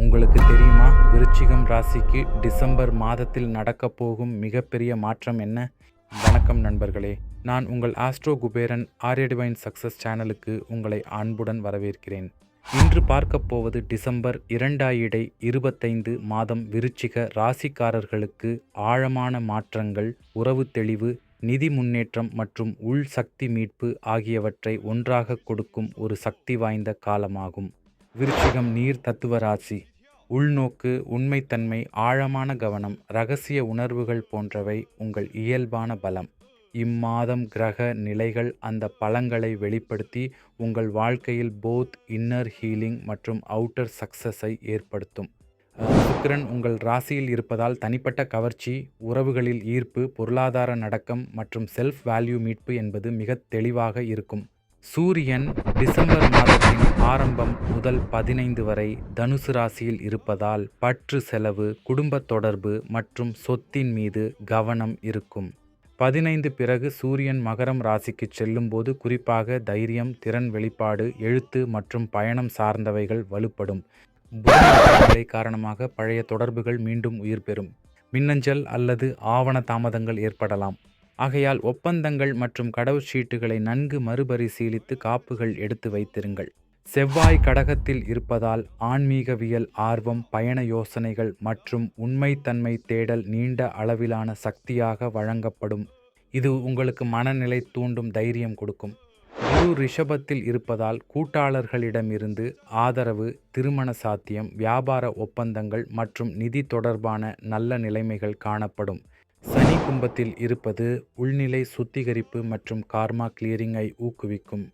உங்களுக்கு தெரியுமா? விருச்சிகம் ராசிக்கு டிசம்பர் மாதத்தில் நடக்கப் போகும் மிகப்பெரிய மாற்றம் என்ன? வணக்கம் நண்பர்களே. நான் உங்கள் ஆஸ்ட்ரோ குபேரன் ஆரியடிவைன் சக்சஸ் சேனலுக்கு உங்களை அன்புடன் வரவேற்கிறேன். இன்று பார்க்கப் போவது டிசம்பர் இரண்டாயிடை இருபத்தைந்து மாதம் விருச்சிக ராசிக்காரர்களுக்கு ஆழமான மாற்றங்கள் உறவு தெளிவு நிதி முன்னேற்றம் மற்றும் உள் சக்தி மீட்பு ஆகியவற்றை ஒன்றாக கொடுக்கும் ஒரு சக்தி வாய்ந்த காலமாகும். விருச்சிகம் நீர் தத்துவ ராசி. உள்நோக்கு உண்மைத்தன்மை ஆழமான கவனம் ரகசிய உணர்வுகள் போன்றவை உங்கள் இயல்பான பலம். இம்மாதம் கிரக நிலைகள் அந்த பலங்களை வெளிப்படுத்தி உங்கள் வாழ்க்கையில் போத் இன்னர் ஹீலிங் மற்றும் அவுட்டர் சக்சஸை ஏற்படுத்தும். சுக்கிரன் உங்கள் ராசியில் இருப்பதால் தனிப்பட்ட கவர்ச்சி உறவுகளில் ஈர்ப்பு பொருளாதார நடக்கம் மற்றும் செல்ஃப் வேல்யூ மீட்பு என்பது மிக தெளிவாக இருக்கும். சூரியன் டிசம்பர் மாதத்தின் ஆரம்பம் முதல் பதினைந்து வரை தனுசு ராசியில் இருப்பதால் பற்று செலவு குடும்ப தொடர்பு மற்றும் சொத்தின் மீது கவனம் இருக்கும். பதினைந்து பிறகு சூரியன் மகரம் ராசிக்கு செல்லும்போது குறிப்பாக தைரியம் திறன் வெளிப்பாடு எழுத்து மற்றும் பயணம் சார்ந்தவைகள் வலுப்படும். நிலை காரணமாக பழைய தொடர்புகள் மீண்டும் உயிர் பெறும். மின்னஞ்சல் அல்லது ஆவண தாமதங்கள் ஏற்படலாம். ஆகையால் ஒப்பந்தங்கள் மற்றும் கடவுச்சீட்டுகளை நன்கு மறுபரிசீலித்து காப்புகள் எடுத்து வைத்திருங்கள். செவ்வாய் கடகத்தில் இருப்பதால் ஆன்மீகவியல் ஆர்வம் பயண யோசனைகள் மற்றும் உண்மைத்தன்மை தேடல் நீண்ட அளவிலான சக்தியாக வழங்கப்படும். இது உங்களுக்கு மனநிலை தூண்டும் தைரியம் கொடுக்கும். குரு ரிஷபத்தில் இருப்பதால் கூட்டாளர்களிடமிருந்து ஆதரவு திருமண சாத்தியம் வியாபார ஒப்பந்தங்கள் மற்றும் நிதி தொடர்பான நல்ல நிலைமைகள் காணப்படும். சனி கும்பத்தில் இருப்பது உள்நிலை சுத்திகரிப்பு மற்றும் கார்மா கிளியரிங்கை ஊக்குவிக்கும்.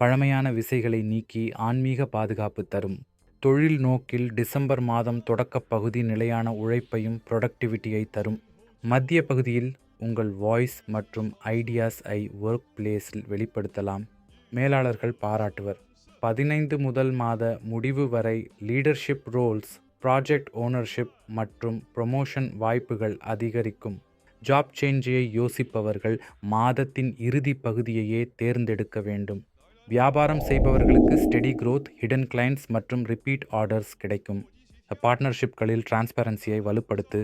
பழமையான விசைகளை நீக்கி ஆன்மீக பாதுகாப்பு தரும். தொழில் நோக்கில் டிசம்பர் மாதம் தொடக்க பகுதி நிலையான உழைப்பையும் ப்ரொடக்டிவிட்டியை தரும். மத்திய பகுதியில் உங்கள் வாய்ஸ் மற்றும் ஐடியாஸ் ஐ ஒர்க் பிளேஸில் வெளிப்படுத்தலாம். மேலாளர்கள் பாராட்டுவர். பதினைந்து முதல் மாத முடிவு வரை லீடர்ஷிப் ரோல்ஸ் ப்ராஜெக்ட் ஓனர்ஷிப் மற்றும் ப்ரொமோஷன் வாய்ப்புகள் அதிகரிக்கும். ஜாப் சேஞ்சையை யோசிப்பவர்கள் மாதத்தின் இறுதி பகுதியையே தேர்ந்தெடுக்க வேண்டும். வியாபாரம் செய்பவர்களுக்கு ஸ்டெடி க்ரோத் ஹிடன் கிளைண்ட்ஸ் மற்றும் ரிப்பீட் ஆர்டர்ஸ் கிடைக்கும். பார்ட்னர்ஷிப்களில் டிரான்ஸ்பரன்சியை வலுப்படுத்து.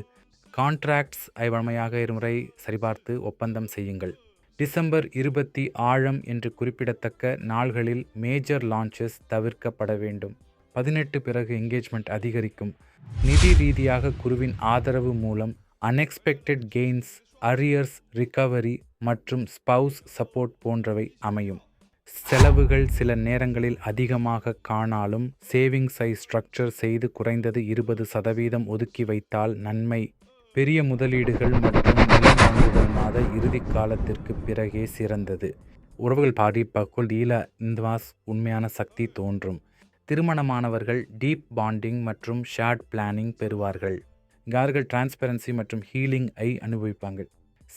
கான்ட்ராக்ட்ஸ் வழமையாக இருமுறை சரிபார்த்து ஒப்பந்தம் செய்யுங்கள். டிசம்பர் இருபத்தி ஆழம் என்று குறிப்பிடத்தக்க நாள்களில் மேஜர் லான்ச்சஸ் தவிர்க்கப்பட வேண்டும். பதினெட்டு பிறகு என்கேஜ்மெண்ட் அதிகரிக்கும். நிதி ரீதியாக குருவின் ஆதரவு மூலம் அன்எக்ஸ்பெக்டட் கெயின்ஸ் அரியர்ஸ் ரிகவரி மற்றும் ஸ்பவுஸ் சப்போர்ட் போன்றவை அமையும். செலவுகள் சில நேரங்களில் அதிகமாக காணாலும் சேவிங்ஸை ஸ்ட்ரக்சர் செய்து குறைந்தது இருபது சதவீதம் ஒதுக்கி வைத்தால் நன்மை. பெரிய முதலீடுகள் மற்றும் நிலம் வாங்குதல் மாத இறுதி காலத்திற்கு பிறகே சிறந்தது. உறவுகள் பாதிப்பாக்குள் ஈழ இந்துவாஸ் உண்மையான சக்தி தோன்றும். திருமணமானவர்கள் டீப் பாண்டிங் மற்றும் ஷேர்ட் பிளானிங் பெறுவார்கள். யார்கள் டிரான்ஸ்பெரன்சி மற்றும் ஹீலிங் ஐ அனுபவிப்பாங்க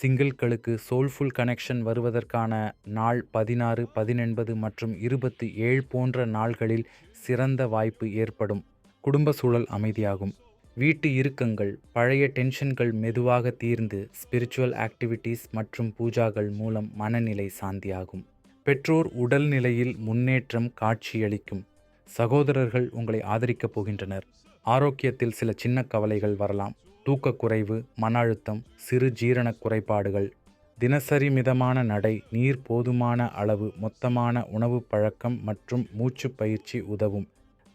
சிங்கிள்களுக்கு சோல்ஃபுல் கனெக்ஷன் வருவதற்கான நாள் பதினாறு பதினெண்பது மற்றும் இருபத்தி ஏழு போன்ற நாள்களில் சிறந்த வாய்ப்பு ஏற்படும். குடும்ப சூழல் அமைதியாகும். வீட்டு இறுக்கங்கள் பழைய டென்ஷன்கள் மெதுவாக தீர்ந்து ஸ்பிரிச்சுவல் ஆக்டிவிட்டீஸ் மற்றும் பூஜாக்கள் மூலம் மனநிலை சாந்தியாகும். பெற்றோர் உடல்நிலையில் முன்னேற்றம் காட்சியளிக்கும். சகோதரர்கள் உங்களை ஆதரிக்கப் போகின்றனர். ஆரோக்கியத்தில் சில சின்ன கவலைகள் வரலாம். தூக்கக்குறைவு மன அழுத்தம் சிறு ஜீரண குறைபாடுகள். தினசரி மிதமான நடை நீர் போதுமான அளவு மொத்தமான உணவு பழக்கம் மற்றும் மூச்சு பயிற்சி உதவும்.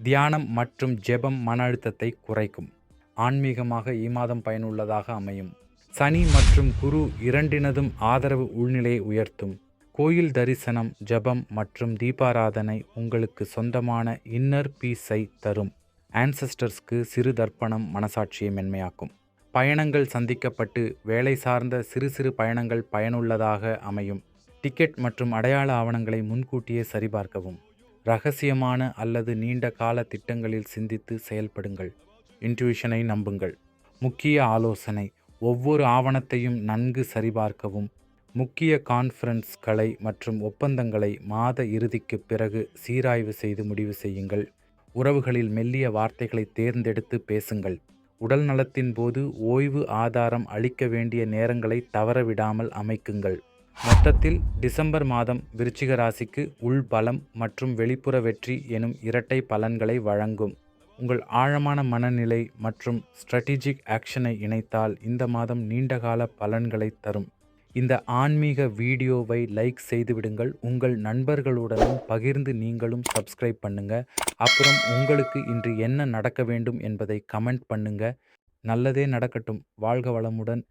தியானம் மற்றும் ஜெபம் மன அழுத்தத்தை குறைக்கும். ஆன்மீகமாக இம்மாதம் பயனுள்ளதாக அமையும். சனி மற்றும் குரு இரண்டினதும் ஆதரவு உள்நிலையை உயர்த்தும். கோயில் தரிசனம் ஜெபம் மற்றும் தீபாராதனை உங்களுக்கு சொந்தமான இன்னர் பீஸை தரும். ஆன்சஸ்டர்ஸ்க்கு சிறு தர்ப்பணம் மனசாட்சியை மென்மையாக்கும். பயணங்கள் சந்திக்கப்பட்டு வேலை சார்ந்த சிறு சிறு பயணங்கள் பயனுள்ளதாக அமையும். டிக்கெட் மற்றும் அடையாள ஆவணங்களை முன்கூட்டியே சரிபார்க்கவும். ரகசியமான அல்லது நீண்ட கால திட்டங்களில் சிந்தித்து செயல்படுங்கள். இன்ட்யூஷனை நம்புங்கள். முக்கிய ஆலோசனை. ஒவ்வொரு ஆவணத்தையும் நன்கு சரிபார்க்கவும். முக்கிய கான்ஃபரன்ஸ்களை மற்றும் ஒப்பந்தங்களை மாத இறுதிக்கு பிறகு சீராய்வு செய்து முடிவு செய்யுங்கள். உறவுகளில் மெல்லிய வார்த்தைகளை தேர்ந்தெடுத்து பேசுங்கள். உடல் நலத்தின் போது ஓய்வு ஆதாரம் அளிக்க வேண்டிய நேரங்களை தவறவிடாமல் அமைக்குங்கள். மொத்தத்தில் டிசம்பர் மாதம் விருச்சிக ராசிக்கு உள் பலம் மற்றும் வெளிப்புற வெற்றி எனும் இரட்டை பலன்களை வழங்கும். உங்கள் ஆழமான மனநிலை மற்றும் ஸ்ட்ராட்டஜிக் ஆக்ஷனை இணைத்தால் இந்த மாதம் நீண்டகால பலன்களை தரும். இந்த ஆன்மீக வீடியோவை லைக் செய்துவிடுங்கள் உங்கள் நண்பர்களுடனும் பகிர்ந்து நீங்களும் சப்ஸ்கிரைப் பண்ணுங்க. அப்புறம் உங்களுக்கு இன்று என்ன நடக்க வேண்டும் என்பதை கமெண்ட் பண்ணுங்க. நல்லதே நடக்கட்டும். வாழ்க வளமுடன்.